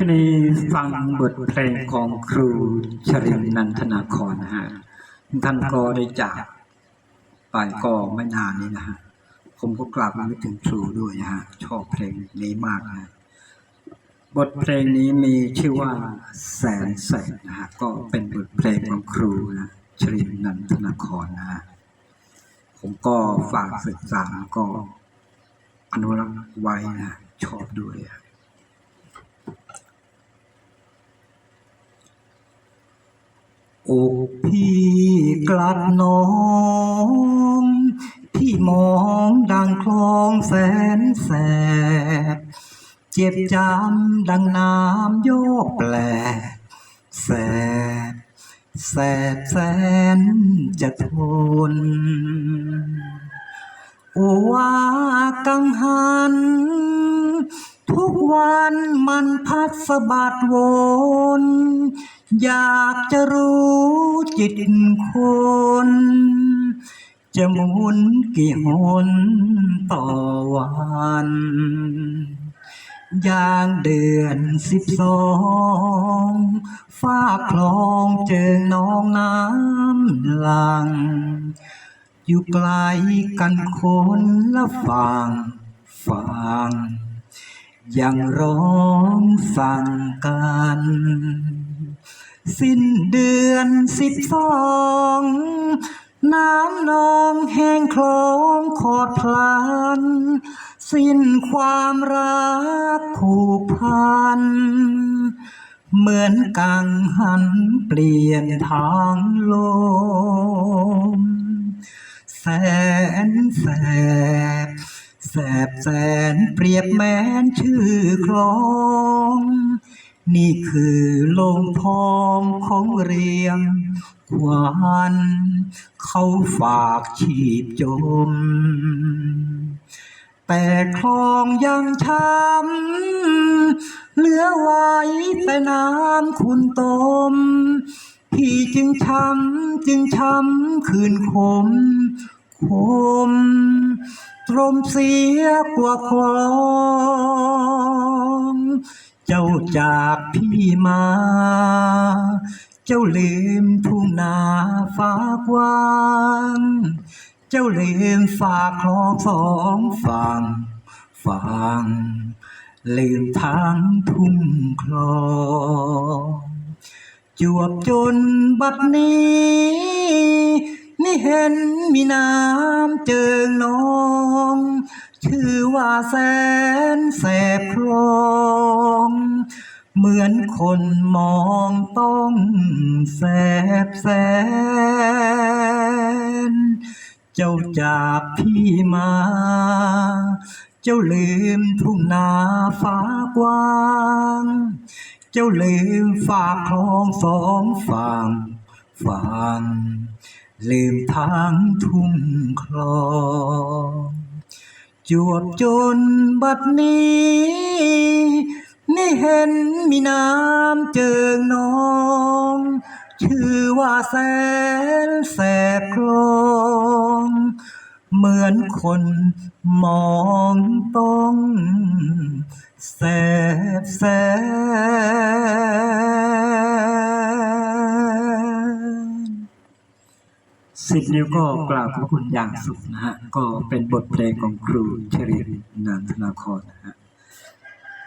ทีนี้ฟังบทเพลงของครูชรินนันทนาครนะฮะท่านก็ได้จากไปก็ไม่นานนี้นะฮะผมก็กลับมานึกถึงครูด้วยนะฮะชอบเพลงนี้มากนะบทเพลงนี้มีชื่อว่าแสนแสนนะฮะก็เป็นบทเพลงของครูนะชรินนันทนาครนะฮะผมก็ฝากศึกษาก็อนุรักษ์ไว้นะชอบด้วย อกพี่กลัดน้อง พี่มองดังคลองแสนแสบ เจ็บจำดังน้ำโยกแปลกแสบ แสบแสนจะทนโอว่ากังหัน ทุกวันมันพัดสะบัดวน อยากจะรู้จิตคน จะหมุนกี่หนต่อวัน อย่างเดือนสิบสองฟ้าคลองเจอน้องน้ำลัง อยู่ไกลกันคนละฝั่งฝั่ง ยังร้องสั่งกัน สิ้นเดือนสิบสองน้ำนองแห้งคลองขอดพลัน สิ้นความรักผูกพัน เหมือนกังหันเปลี่ยนทางลมแสนแสบ บแสนเปรียบแม้นชื่อคลอง นี่คือลงทองของเรียงควันเขาฝากชีพจม แต่คลองยังช้ำเหลือไว้แต่น้ำคุณตมพี่จึงช้ำจึงช้ำคืนคมคม ตรมเสียกว่าคลองเจ้าจากพี่มา เจ้าลืมทุ่งนาฟ้ากว้างเจ้าลืมฝากคลองสองฝั่งฝั่งลืมทางทุ่งคลองจวบจนบัดนี้ นี่เห็นมีน้ำเจิงนอง ชื่อว่าแสนแสบคลองเหมือนคนมองต้องแสบแสน เจ้าจากพี่มา เจ้าลืมทุ่งนาฟ้ากว้าง เจ้าลืมฝากคลองสองฝั่งฝั่ง ลืมทางทุ่งคลองจวบจนบัดนี้ นี่เห็นมีน้ำเจิงนอง ชื่อว่าแสนแสบคลองเหมือนคนมองต้อง แสบแสน สิบนิ้วก็กราบขอบคุณอย่างสุดนะฮะ ก็เป็นบทเพลงของครูชรินนันทนาครนะฮะ